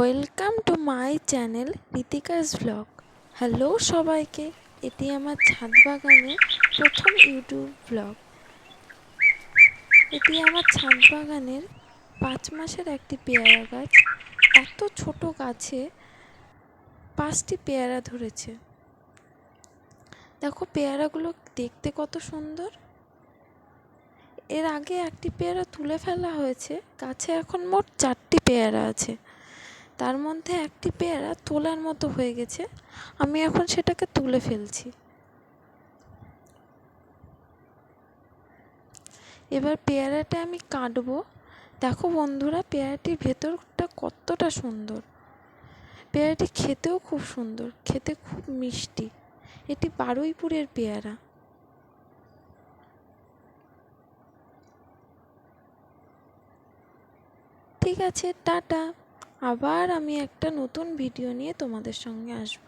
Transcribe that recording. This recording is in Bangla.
Welcome to my channel Ritika's blog hello সবাইকে, এটি আমার ছাদ বাগানের প্রথম ইউটিউব ব্লগ এটি আমার ছাদ বাগানের পাঁচ মাসের একটি পেয়ারা গাছ। এত ছোট গাছে পাঁচটি পেয়ারা ধরেছে। দেখো পেয়ারাগুলো দেখতে কত সুন্দর। এর আগে একটি পেয়ারা তুলে ফেলা হয়েছে, গাছে এখন মোট চারটি পেয়ারা আছে। তার মধ্যে একটি পেয়ারা তোলার মতো হয়ে গেছে। আমি এখন সেটাকে তুলে ফেলছি। এবার পেয়ারাটা আমি কাটবো। দেখো বন্ধুরা, পেয়ারাটির ভেতরটা কতটা সুন্দর। পেয়ারাটি খেতেও খুব সুন্দর, খেতে খুব মিষ্টি। এটি বারুইপুরের পেয়ারা। ঠিক আছে, টাটা। আবার আমি একটা নতুন ভিডিও নিয়ে তোমাদের সঙ্গে আসব।